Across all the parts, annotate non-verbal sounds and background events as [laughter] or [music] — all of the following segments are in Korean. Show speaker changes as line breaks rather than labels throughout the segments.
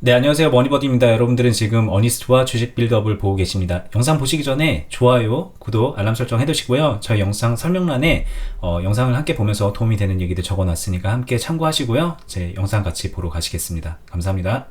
네, 안녕하세요. 머니버디입니다. 여러분들은 지금 어니스트와 주식 빌드업을 보고 계십니다. 영상 보시기 전에 좋아요, 구독, 알람 설정 해두시고요. 저희 영상 설명란에 어, 영상을 함께 보면서 도움이 되는 얘기들 적어놨으니까 함께 참고하시고요. 제 영상 같이 보러 가시겠습니다. 감사합니다.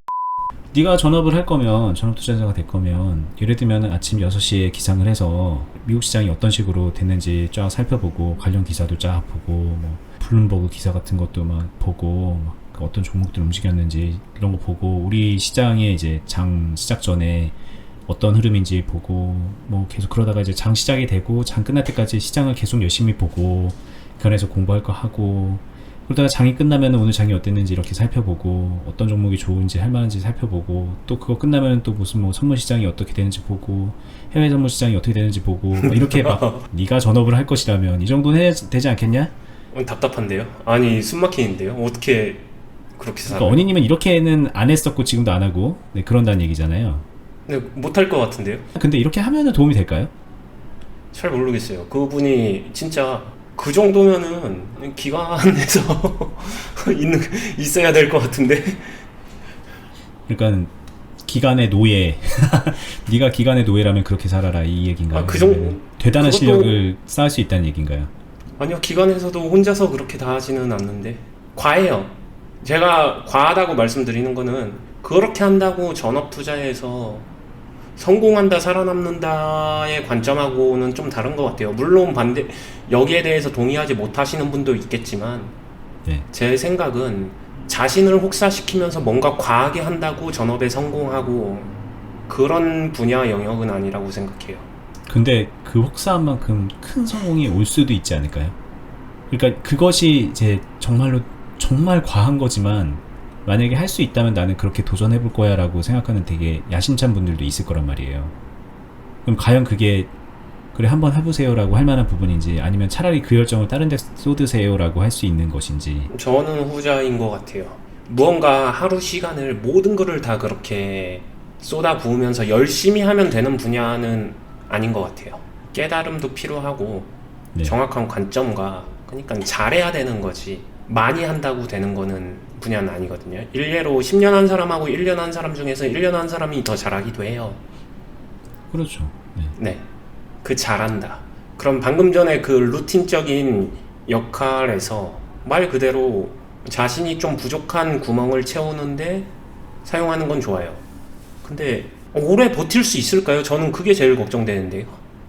네가 전업을 할 거면 전업 투자자가 될 거면 예를 들면 아침 6시에 기상을 해서 미국 시장이 어떤 식으로 됐는지 쫙 살펴보고 관련 기사도 쫙 보고 뭐 블룸버그 기사 같은 것도 막 보고 막그 어떤 종목들 움직였는지 이런 거 보고 우리 시장에 이제 장 시작 전에 어떤 흐름인지 보고 뭐 계속 그러다가 이제 장 시작이 되고 장 끝날 때까지 시장을 계속 열심히 보고 그안에서 공부할 거 하고 그러다가 장이 끝나면 오늘 장이 어땠는지 이렇게 살펴보고 어떤 종목이 좋은지 할 만한지 살펴보고 또 그거 끝나면 또 무슨 뭐 선물 시장이 어떻게 되는지 보고 해외 선물 시장이 어떻게 되는지 보고 뭐 이렇게 막 [laughs] 네가 전업을 할 것이라면 이 정도는 해야 되지 않겠냐?
어, 답답한데요? 아니 숨 막히는데요? 어떻게 그렇게?
그러니까 언니님은 이렇게는 안 했었고 지금도 안 하고 네, 그런다는 얘기잖아요.
네, 못할 것 같은데요?
근데 이렇게 하면은 도움이 될까요?
잘 모르겠어요. 그분이 진짜 그 정도면은 기관에서 [laughs] 있는 있어야 될 것 같은데
그러니까 기간의 노예. [laughs] 네가 기간의 노예라면 그렇게 살아라 이 얘기인가요?
아, 그 정도-
대단한
그것도-
실력을 쌓을 수 있다는 얘기인가요?
아니요 기관에서도 혼자서 그렇게 다 하지는 않는데 과해요. 제가 과하다고 말씀드리는 거는 그렇게 한다고 전업 투자에서 성공한다 살아남는다의 관점하고는 좀 다른 것 같아요. 물론 반대 여기에 대해서 동의하지 못하시는 분도 있겠지만
네.
제 생각은 자신을 혹사시키면서 뭔가 과하게 한다고 전업에 성공하고 그런 분야 영역은 아니라고 생각해요.
근데 그 혹사한 만큼 큰 성공이 올 수도 있지 않을까요? 그러니까 그것이 이제 정말로 정말 과한 거지만 만약에 할 수 있다면 나는 그렇게 도전해 볼 거야 라고 생각하는 되게 야심찬 분들도 있을 거란 말이에요. 그럼 과연 그게 그래 한번 해보세요 라고 할 만한 부분인지 아니면 차라리 그 열정을 다른 데 쏟으세요 라고 할 수 있는 것인지
저는 후자인 것 같아요. 무언가 하루 시간을 모든 거를 다 그렇게 쏟아 부으면서 열심히 하면 되는 분야는 아닌 것 같아요. 깨달음도 필요하고
네.
정확한 관점과 그러니까 잘해야 되는 거지 많이 한다고 되는 거는 분야는 아니거든요. 일례로 10년 한 사람하고 1년 한 사람 중에서 1년 한 사람이 더 잘하기도 해요.
그렇죠. 네.
네. 그 잘한다. 그럼 방금 전에 그 루틴적인 역할에서 말 그대로 자신이 좀 부족한 구멍을 채우는데 사용하는 건 좋아요. 근데 오래 버틸 수 있을까요? 저는 그게 제일 걱정되는데요.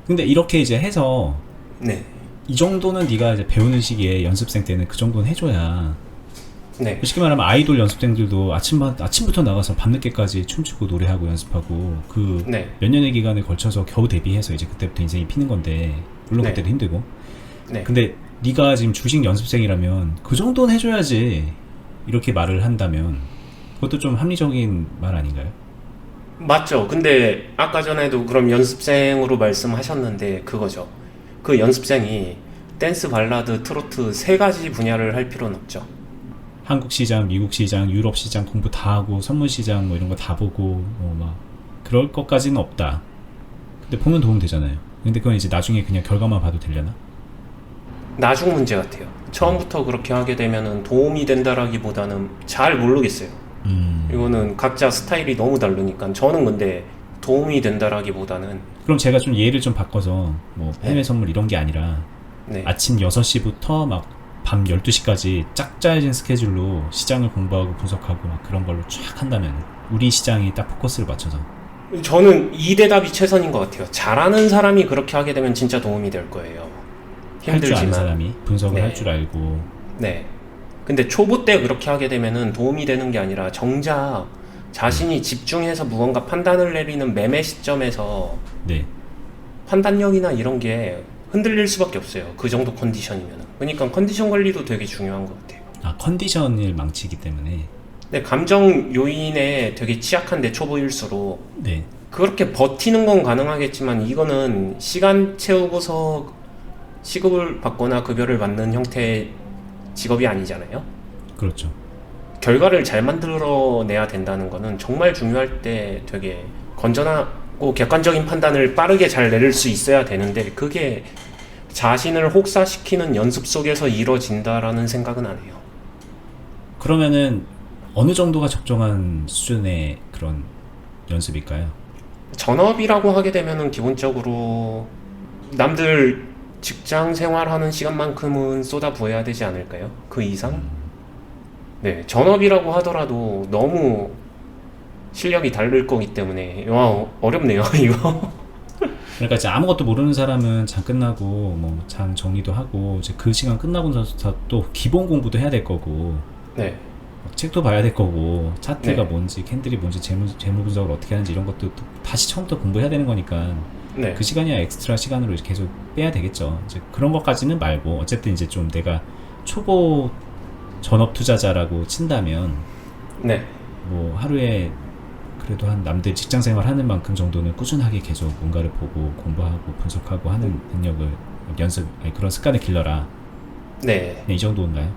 근데 이렇게 이제 해서
네.
이 정도는 네가 이제 배우는 시기에 연습생 때는 그 정도는 해줘야
네.
쉽게 말하면 아이돌 연습생들도 아침 아침부터 나가서 밤늦게까지 춤추고 노래하고 연습하고 그몇
네.
년의 기간에 걸쳐서 겨우 데뷔해서 이제 그때부터 인생이 피는 건데 물론
네.
그때도 힘들고
네.
근데 네가 지금 주식 연습생이라면 그 정도는 해줘야지 이렇게 말을 한다면 그것도 좀 합리적인 말 아닌가요?
맞죠. 근데 아까 전에도 그럼 연습생으로 말씀하셨는데 그거죠. 그 연습생이 댄스, 발라드, 트로트 세 가지 분야를 할 필요는 없죠.
한국 시장, 미국 시장, 유럽 시장 공부 다 하고 선물 시장 뭐 이런 거 다 보고 뭐 막 그럴 것까지는 없다. 근데 보면 도움 되잖아요. 근데 그건 이제 나중에 그냥 결과만 봐도 되려나?
나중 문제 같아요. 처음부터 그렇게 하게 되면은 도움이 된다라기보다는 잘 모르겠어요.
음.
이거는 각자 스타일이 너무 다르니까 저는 근데 도움이 된다라기보다는
그럼 제가 좀 예를 좀 바꿔서 뭐 해외
네.
선물 이런 게 아니라
네.
아침 6시부터 막 밤 12시까지 짝 짜여진 스케줄로 시장을 공부하고 분석하고 막 그런 걸로 쫙 한다면 우리 시장이 딱 포커스를 맞춰서
저는 이 대답이 최선인 것 같아요. 잘하는 사람이 그렇게 하게 되면 진짜 도움이 될 거예요.
할 줄 아는. 사람이 분석을
네.
할줄 알고
네. 근데 초보 때 그렇게 하게 되면은 도움이 되는 게 아니라 정작 자신이 집중해서 무언가 판단을 내리는 매매 시점에서
네.
판단력이나 이런 게 흔들릴 수밖에 없어요. 그 정도 컨디션이면. 그러니까 컨디션 관리도 되게 중요한 것 같아요.
아 컨디션을 망치기 때문에
근데 감정 요인에 되게 취약한데 초보일수록
네.
그렇게 버티는 건 가능하겠지만 이거는 시간 채우고서 시급을 받거나 급여를 받는 형태의 직업이 아니잖아요.
그렇죠.
결과를 잘 만들어내야 된다는 거는 정말 중요할 때 되게 건전하고 객관적인 판단을 빠르게 잘 내릴 수 있어야 되는데 그게 자신을 혹사시키는 연습 속에서 이루어진다라는 생각은 안 해요.
그러면은 어느 정도가 적정한 수준의 그런 연습일까요?
전업이라고 하게 되면은 기본적으로 남들 직장 생활하는 시간만큼은 쏟아 부어야 되지 않을까요? 그 이상? 네, 전업이라고 하더라도 너무 실력이 다를 거기 때문에 와 어렵네요 [laughs] 이거.
그러니까 이제 아무것도 모르는 사람은 장 끝나고 뭐 장 정리도 하고 이제 그 시간 끝나고 나서 또 기본 공부도 해야 될 거고
네,
막 책도 봐야 될 거고 차트가
네.
뭔지 캔들이 뭔지 재무 재무 분석을 어떻게 하는지 이런 것도 또 다시 처음부터 공부해야 되는 거니까
네,
그 시간이 엑스트라 시간으로 계속 빼야 되겠죠. 이제 그런 것까지는 말고 어쨌든 이제 좀 내가 초보 전업 투자자라고 친다면
네,
뭐 하루에 그래도 한 남들 직장 생활 하는 만큼 정도는 꾸준하게 계속 뭔가를 보고 공부하고 분석하고 하는 능력을 연습 아니 그런 습관을 길러라.
네,
네, 이 정도인가요?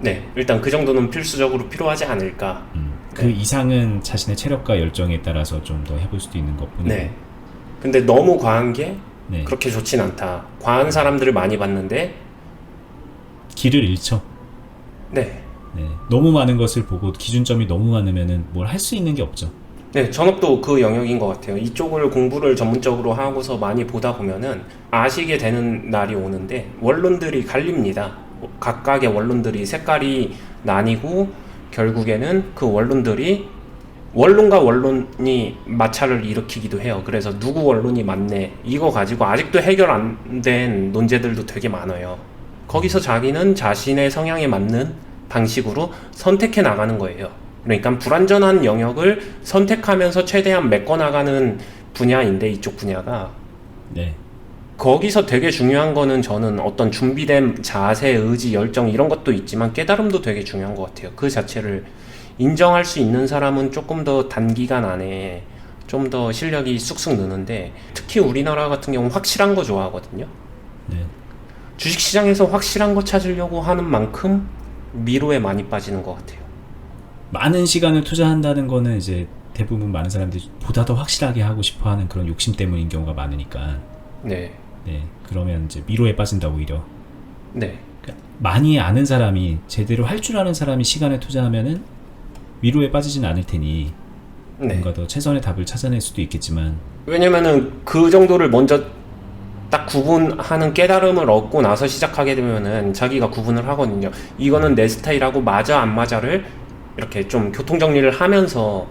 네. 일단 그 정도는 필수적으로 필요하지 않을까.
음. 그
네.
이상은 자신의 체력과 열정에 따라서 좀 더 해볼 수도 있는 것뿐이고.
네. 근데 너무 과한 게
네.
그렇게 좋진 않다. 과한 사람들을 많이 봤는데,
길을 잃죠.
네,
네. 너무 많은 것을 보고 기준점이 너무 많으면은 뭘 할 수 있는 게 없죠.
네, 전업도 그 영역인 것 같아요. 이쪽을 공부를 전문적으로 하고서 많이 보다 보면은 아시게 되는 날이 오는데 원론들이 갈립니다. 각각의 원론들이 색깔이 나뉘고 결국에는 그 원론들이 원론과 원론이 마찰을 일으키기도 해요. 그래서 누구 원론이 맞네 이거 가지고 아직도 해결 안 된 논제들도 되게 많아요. 거기서 자기는 자신의 성향에 맞는 방식으로 선택해 나가는 거예요. 그러니까 불완전한 영역을 선택하면서 최대한 메꿔 나가는 분야인데 이쪽 분야가
네.
거기서 되게 중요한 거는 저는 어떤 준비된 자세, 의지, 열정 이런 것도 있지만 깨달음도 되게 중요한 것 같아요. 그 자체를 인정할 수 있는 사람은 조금 더 단기간 안에 좀 더 실력이 쑥쑥 느는데 특히 우리나라 같은 경우는 확실한 거 좋아하거든요.
네.
주식시장에서 확실한 거 찾으려고 하는 만큼 미로에 많이 빠지는 것 같아요.
많은 시간을 투자한다는 거는 이제 대부분 많은 사람들이 보다 더 확실하게 하고 싶어 하는 그런 욕심 때문인 경우가 많으니까.
네,
네. 그러면 이제 미로에 빠진다 오히려.
네,
그러니까 많이 아는 사람이 제대로 할 줄 아는 사람이 시간을 투자하면은 위로에 빠지진 않을 테니
네.
뭔가 더 최선의 답을 찾아낼 수도 있겠지만
왜냐면은 그 정도를 먼저 딱 구분하는 깨달음을 얻고 나서 시작하게 되면은 자기가 구분을 하거든요. 이거는 내 스타일하고 맞아 안 맞아를 이렇게 좀 교통 정리를 하면서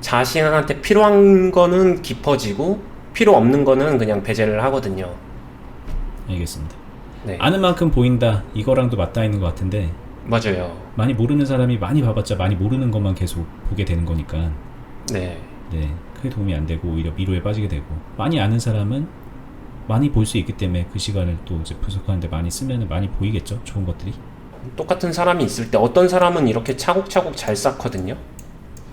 자신한테 필요한 거는 깊어지고 필요 없는 거는 그냥 배제를 하거든요.
알겠습니다.
네,
아는 만큼 보인다 이거랑도 맞닿아 있는 것 같은데
맞아요.
많이 모르는 사람이 많이 봐봤자 많이 모르는 것만 계속 보게 되는 거니까
네,
네 크게 도움이 안 되고 오히려 미로에 빠지게 되고 많이 아는 사람은 많이 볼 수 있기 때문에 그 시간을 또 이제 분석하는데 많이 쓰면 많이 보이겠죠 좋은 것들이
똑같은 사람이 있을 때 어떤 사람은 이렇게 차곡차곡 잘 쌓거든요.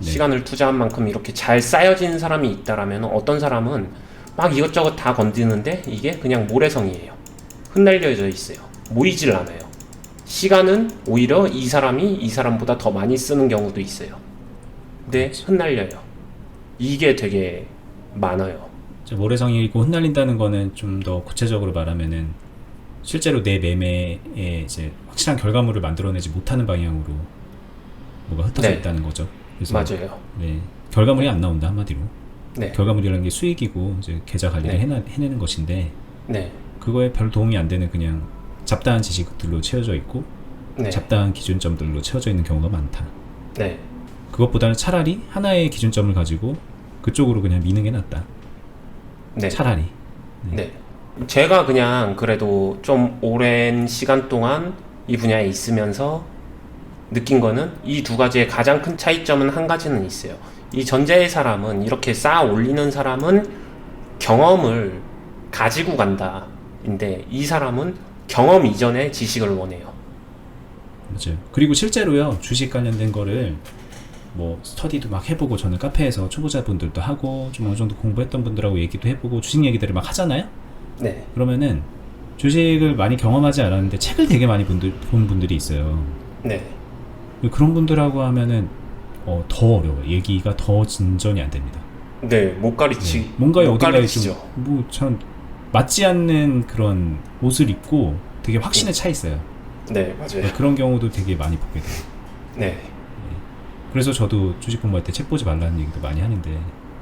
네.
시간을 투자한 만큼 이렇게 잘 쌓여진 사람이 있다라면 어떤 사람은 막 이것저것 다 건드는데 이게 그냥 모래성이에요. 흩날려져 있어요. 모이질 않아요. 시간은 오히려 이 사람이 이 사람보다 더 많이 쓰는 경우도 있어요. 근데 흩날려요. 이게 되게 많아요.
이제 모래성이고 흩날린다는 거는 좀 더 구체적으로 말하면은 실제로 내 매매에 이제 확실한 결과물을 만들어내지 못하는 방향으로 뭐가 흩어져
네.
있다는 거죠. 그래서
맞아요.
네 결과물이 안 나온다 한마디로
네.
결과물이라는 게 수익이고 이제 계좌 관리를
네.
해나, 해내는 것인데
네.
그거에 별 도움이 안 되는 그냥 잡다한 지식들로 채워져 있고
네.
잡다한 기준점들로 채워져 있는 경우가 많다.
네.
그것보다는 차라리 하나의 기준점을 가지고 그쪽으로 그냥 미는 게 낫다.
네.
차라리.
네. 제가 그냥 그래도 좀 오랜 시간 동안 이 분야에 있으면서 느낀 거는 이 두 가지의 가장 큰 차이점은 한 가지는 있어요. 이 전제의 사람은 이렇게 쌓아 올리는 사람은 경험을 가지고 간다. 인데 이 사람은 경험 이전의 지식을 원해요.
맞아요. 그리고 실제로요 주식 관련된 거를 뭐 스터디도 막 해보고 저는 카페에서 초보자분들도 하고 좀 어느 정도 공부했던 분들하고 얘기도 해보고 주식 얘기들을 막 하잖아요.
네.
그러면은 주식을 많이 경험하지 않았는데 책을 되게 많이 분들, 본 분들이 있어요.
네.
그런 분들하고 하면은 어, 더 어려워. 요 얘기가 더 진전이 안 됩니다.
네. 못 가르치.
네. 뭔가에
못
어딘가에. 좀뭐참 맞지 않는 그런 옷을 입고 되게 확신에 차 있어요.
네. 맞아요.
네, 그런 경우도 되게 많이 보게 돼요.
네.
그래서 저도 주식 공부할 때 책 보지 말라는 얘기도 많이 하는데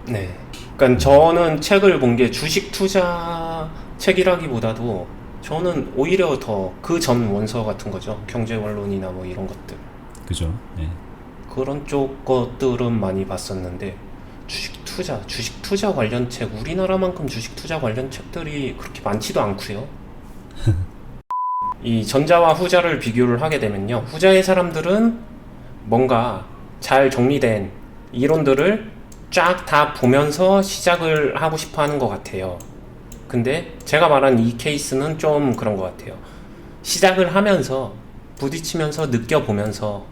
네. 그러니까 저는 책을 본 게 주식 투자 책이라기보다도 저는 오히려 더 그 전 원서 같은 거죠. 경제 원론이나 뭐 이런 것들.
그죠? 네.
그런 쪽 것들은 많이 봤었는데 주식 투자, 주식 투자 관련 책 우리나라만큼 주식 투자 관련 책들이 그렇게 많지도 않고요. [laughs] 이 전자와 후자를 비교를 하게 되면요. 후자의 사람들은 뭔가 잘 정리된 이론들을 쫙 다 보면서 시작을 하고 싶어 하는 것 같아요. 근데 제가 말한 이 케이스는 좀 그런 것 같아요. 시작을 하면서 부딪히면서 느껴보면서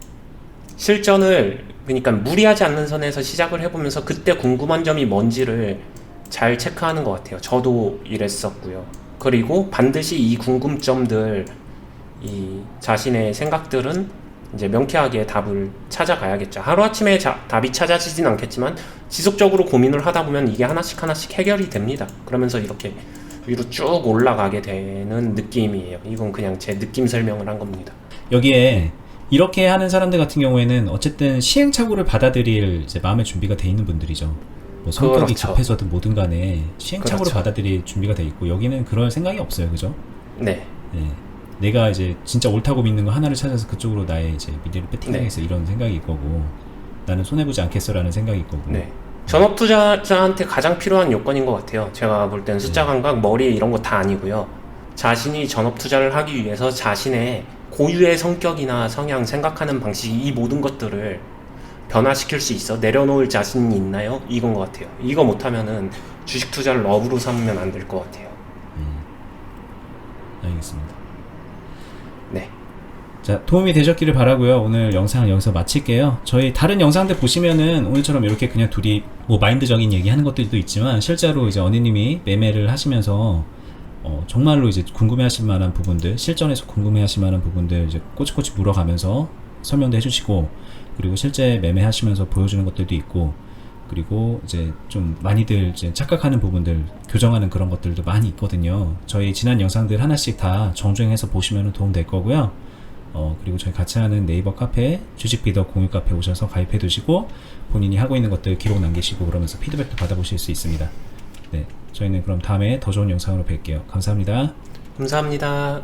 실전을 그러니까 무리하지 않는 선에서 시작을 해보면서 그때 궁금한 점이 뭔지를 잘 체크하는 것 같아요. 저도 이랬었고요. 그리고 반드시 이 궁금점들, 이 자신의 생각들은 이제 명쾌하게 답을 찾아가야겠죠. 하루아침에 자- 답이 찾아지진 않겠지만 지속적으로 고민을 하다 보면 이게 하나씩 하나씩 해결이 됩니다. 그러면서 이렇게 위로 쭉 올라가게 되는 느낌이에요. 이건 그냥 제 느낌 설명을 한 겁니다.
여기에 이렇게 하는 사람들 같은 경우에는 어쨌든 시행착오를 받아들일 마음의 준비가 돼 있는 분들이죠. 뭐 성격이
그렇죠.
급해서든 뭐든 간에 시행착오를
그렇죠.
받아들일 준비가 돼 있고 여기는 그럴 생각이 없어요. 그죠?
네.
예. 내가 이제 진짜 옳다고 믿는 거 하나를 찾아서 그쪽으로 나의 이제 미래를 배팅하겠어 이런 생각이 있거고 나는 손해 보지 않겠어라는 생각이 있거고
네. 전업 투자자한테 가장 필요한 요건인 것 같아요. 제가 볼 때는 숫자 감각, 머리 이런 거 다 아니고요. 자신이 전업 투자를 하기 위해서 자신의 고유의 성격이나 성향, 생각하는 방식 이 모든 것들을 변화시킬 수 있어 내려놓을 자신이 있나요? 이건 것 같아요. 이거 못하면은 주식 투자를 업으로 삼으면 안 될 것 같아요.
알겠습니다.
네.
자, 도움이 되셨기를 바라고요. 오늘 영상을 여기서 마칠게요. 저희 다른 영상들 보시면은 오늘처럼 이렇게 그냥 둘이 뭐 마인드적인 얘기하는 것들도 있지만 실제로 이제 언니님이 매매를 하시면서 어, 정말로 이제 궁금해하실 만한 부분들, 실전에서 궁금해하실 만한 부분들 이제 꼬치꼬치 물어가면서 설명도 해주시고 그리고 실제 매매하시면서 보여주는 것들도 있고 그리고 이제 좀 많이들 이제 착각하는 부분들 교정하는 그런 것들도 많이 있거든요. 저희 지난 영상들 하나씩 다 정주행해서 보시면 도움 될 거고요. 어, 그리고 저희 같이 하는 네이버 카페, 주식 비더 공유 카페 오셔서 가입해 두시고 본인이 하고 있는 것들 기록 남기시고 그러면서 피드백도 받아보실 수 있습니다. 네. 저희는 그럼 다음에 더 좋은 영상으로 뵐게요. 감사합니다.
감사합니다.